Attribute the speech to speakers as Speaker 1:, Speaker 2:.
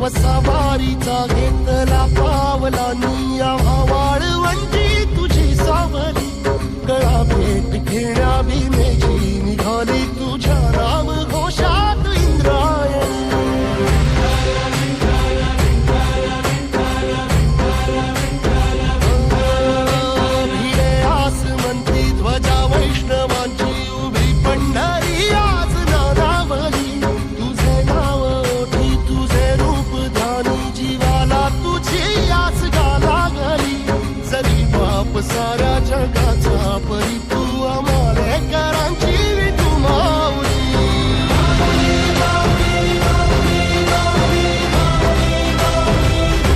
Speaker 1: वसावारीचा घेतला पावलानी आवाळ म्हणजे तुझी सावली. गळा भेट घेण्या भीमेची साऱ्या जगाचा परी